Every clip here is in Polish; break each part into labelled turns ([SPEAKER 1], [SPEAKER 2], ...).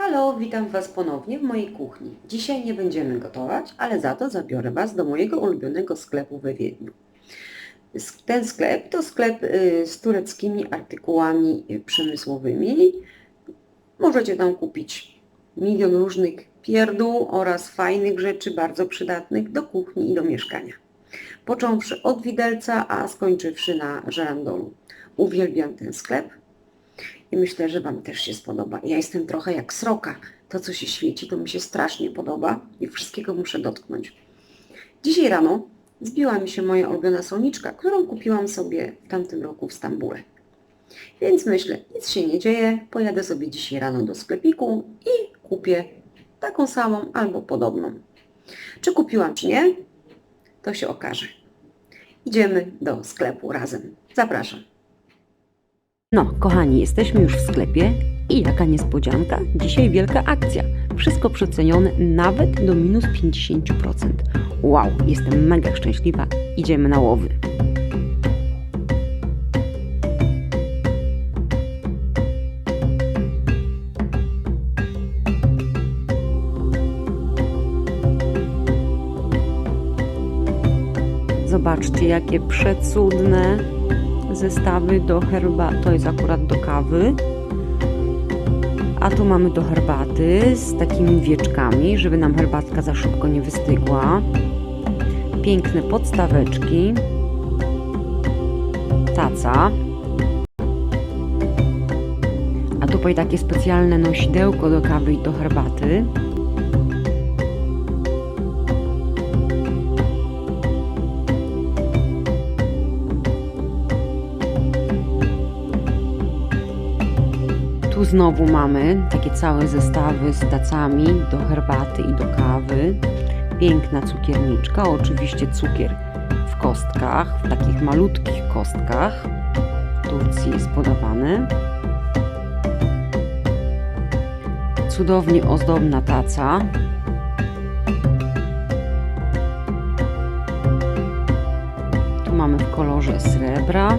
[SPEAKER 1] Halo, witam Was ponownie w mojej kuchni. Dzisiaj nie będziemy gotować, ale za to zabiorę Was do mojego ulubionego sklepu we Wiedniu. Ten sklep to sklep y, z tureckimi artykułami przemysłowymi. Możecie tam kupić milion różnych pierdół oraz fajnych rzeczy bardzo przydatnych do kuchni i do mieszkania. Począwszy od widelca, a skończywszy na żerandolu. Uwielbiam ten sklep i myślę, że Wam też się spodoba. Ja jestem trochę jak sroka. To, co się świeci, to mi się strasznie podoba i wszystkiego muszę dotknąć. Dzisiaj rano zbiła mi się moja ulubiona soniczka, którą kupiłam sobie w tamtym roku w Stambule. Więc myślę, nic się nie dzieje, pojadę sobie dzisiaj rano do sklepiku i kupię taką samą albo podobną. Czy kupiłam, czy nie, to się okaże. Idziemy do sklepu razem. Zapraszam.
[SPEAKER 2] No, kochani, jesteśmy już w sklepie i jaka niespodzianka, dzisiaj wielka akcja. Wszystko przecenione nawet do minus 50%. Wow, jestem mega szczęśliwa. Idziemy na łowy. Zobaczcie, jakie przecudne zestawy do herbaty. To jest akurat do kawy. A tu mamy do herbaty z takimi wieczkami, żeby nam herbatka za szybko nie wystygła. Piękne podstaweczki. Taca. A tutaj takie specjalne nosidełko do kawy i do herbaty. Tu znowu mamy takie całe zestawy z tacami do herbaty i do kawy. Piękna cukierniczka, oczywiście cukier w kostkach, w takich malutkich kostkach. W Turcji jest podawany. Cudownie ozdobna taca. Tu mamy w kolorze srebra.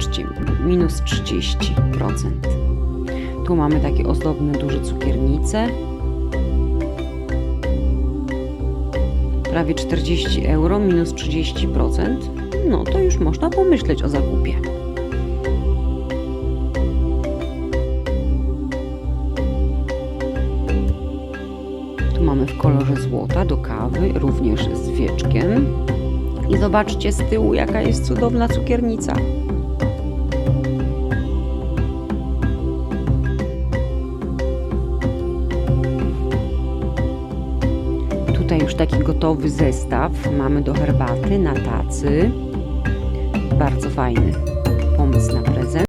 [SPEAKER 2] Zobaczcie, minus 30%. Tu mamy takie ozdobne duże cukiernice. Prawie 40 euro, minus 30%. No to już można pomyśleć o zakupie. Tu mamy w kolorze złota do kawy, również z wieczkiem. I zobaczcie z tyłu, jaka jest cudowna cukiernica. Już taki gotowy zestaw mamy do herbaty na tacy. Bardzo fajny pomysł na prezent.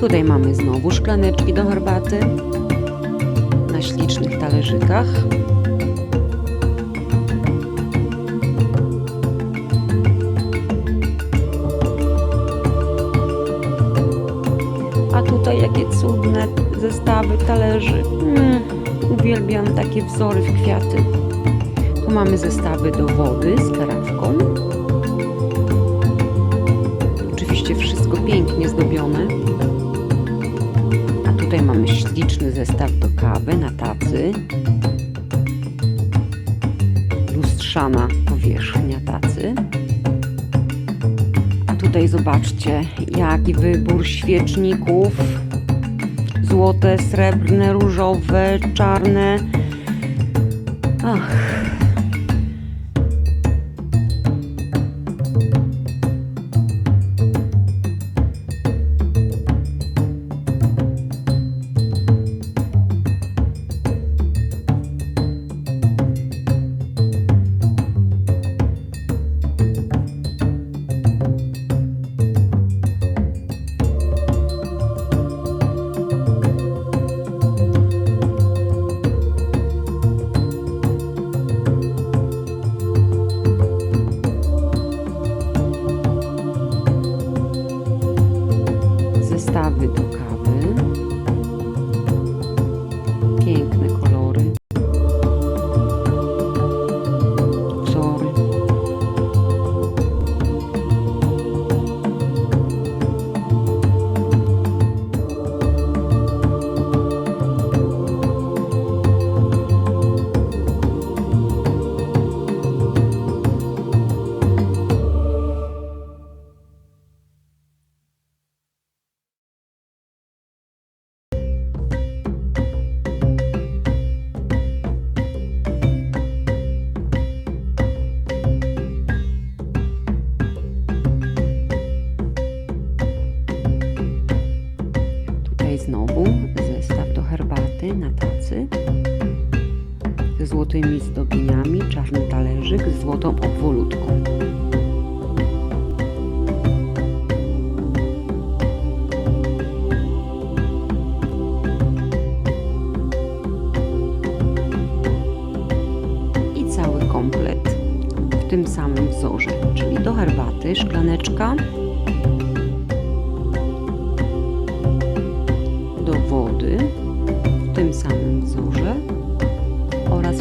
[SPEAKER 2] Tutaj mamy znowu szklaneczki do herbaty na ślicznych talerzykach. Tutaj jakie cudne zestawy talerzy. Mm, uwielbiam takie wzory w kwiaty. Tu mamy zestawy do wody z karafką. Oczywiście wszystko pięknie zdobione. A tutaj mamy śliczny zestaw do kawy na tacy. Lustrzana powierzchnia tacy. Tutaj zobaczcie, jaki wybór świeczników. Złote, srebrne, różowe, czarne. Ach, ze złotymi zdobieniami, czarny talerzyk z złotą obwolutką. I cały komplet w tym samym wzorze, czyli do herbaty szklaneczka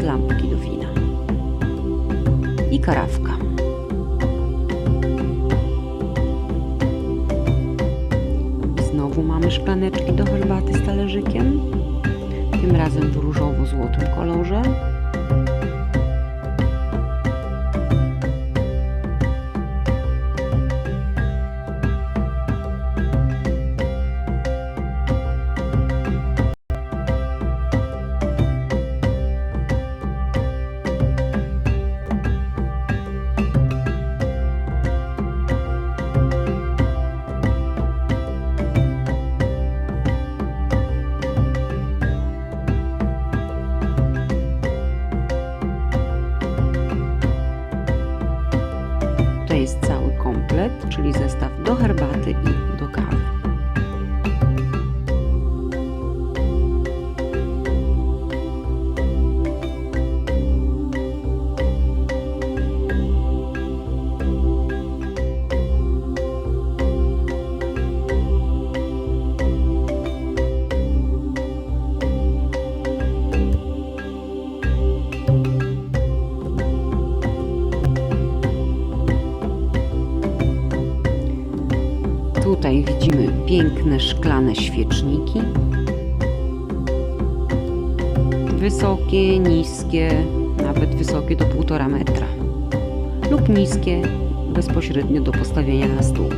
[SPEAKER 2] oraz lampki do wina i karawka. Znowu mamy szklaneczki do herbaty z talerzykiem, tym razem w różowo-złotym kolorze. Szklane świeczniki. Wysokie, niskie, nawet wysokie do 1,5 metra. Lub niskie bezpośrednio do postawienia na stół.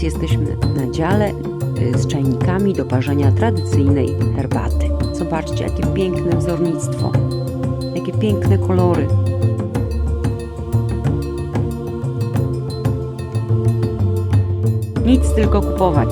[SPEAKER 2] Teraz jesteśmy na dziale y, z czajnikami do parzenia tradycyjnej herbaty. Zobaczcie, jakie piękne wzornictwo, jakie piękne kolory. Nic tylko kupować.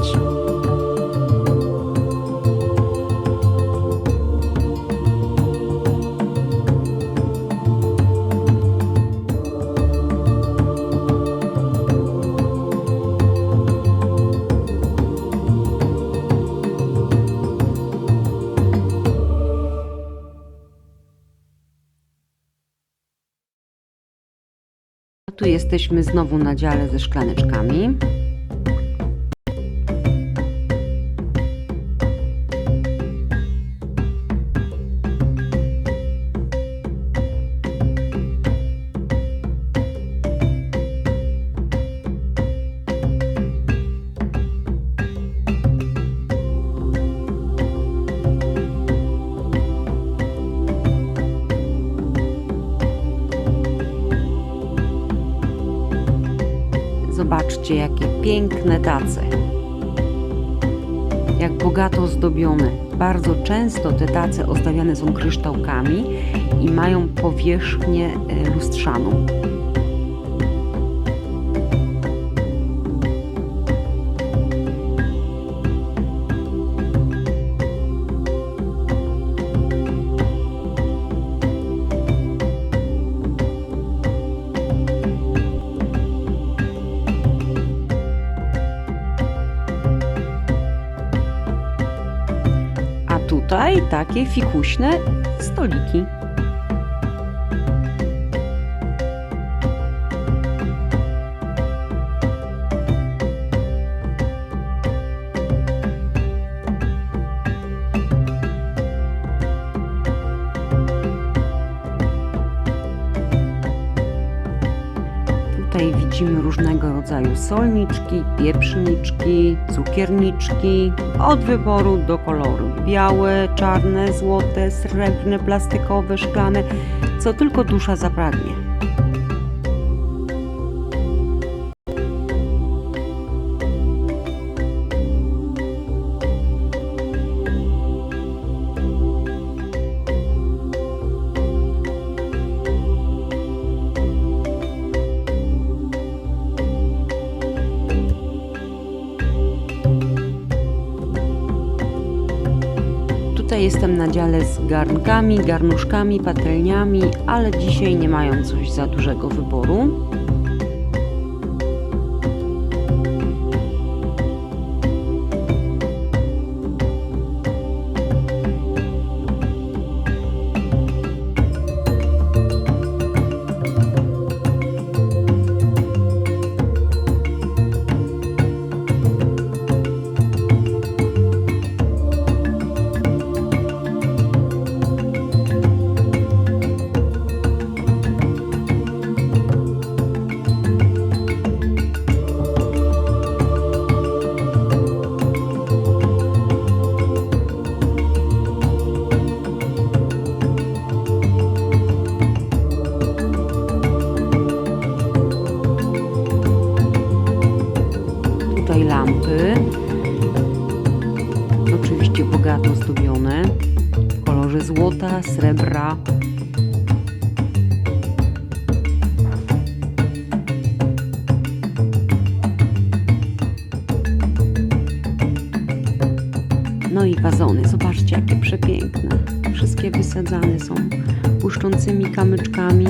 [SPEAKER 2] Tu jesteśmy znowu na dziale ze szklaneczkami. Zobaczcie, jakie piękne tace. Jak bogato ozdobione. Bardzo często te tace ozdabiane są kryształkami i mają powierzchnię e, lustrzaną. Tutaj takie fikuśne stoliki. Rodzaju solniczki, pieprzniczki, cukierniczki, od wyboru do koloru. Białe, czarne, złote, srebrne, plastikowe, szklane, co tylko dusza zapragnie. Tutaj jestem na dziale z garnkami, garnuszkami, patelniami, ale dzisiaj nie mają coś za dużego wyboru. Lampy. Oczywiście bogato zdobione w kolorze złota, srebra. No i wazony, zobaczcie jakie przepiękne. Wszystkie wysadzane są błyszczącymi kamyczkami.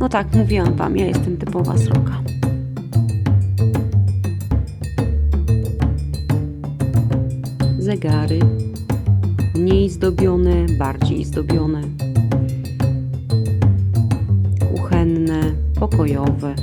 [SPEAKER 2] No tak, mówiłam Wam, ja jestem typowa sroka. Zegary, mniej zdobione, bardziej zdobione, kuchenne, pokojowe.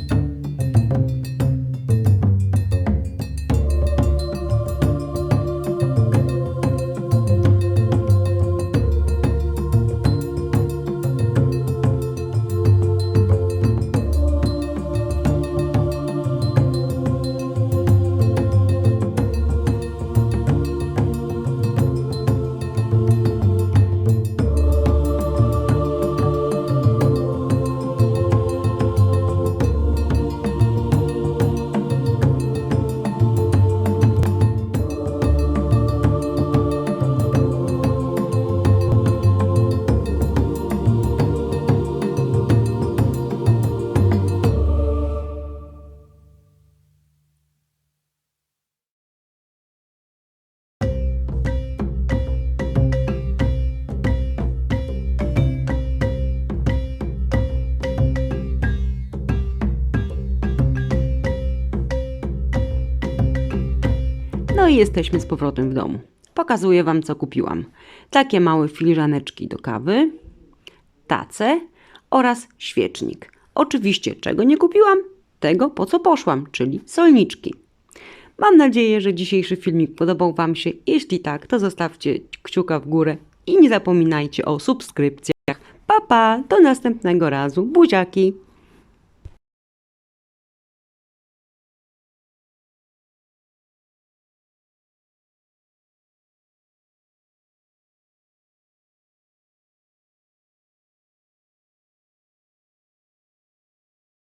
[SPEAKER 2] I jesteśmy z powrotem w domu. Pokazuję Wam, co kupiłam. Takie małe filiżaneczki do kawy, tace oraz świecznik. Oczywiście, czego nie kupiłam? Tego, po co poszłam, czyli solniczki. Mam nadzieję, że dzisiejszy filmik podobał Wam się. Jeśli tak, to zostawcie kciuka w górę i nie zapominajcie o subskrypcjach. Pa, pa, do następnego razu. Buziaki!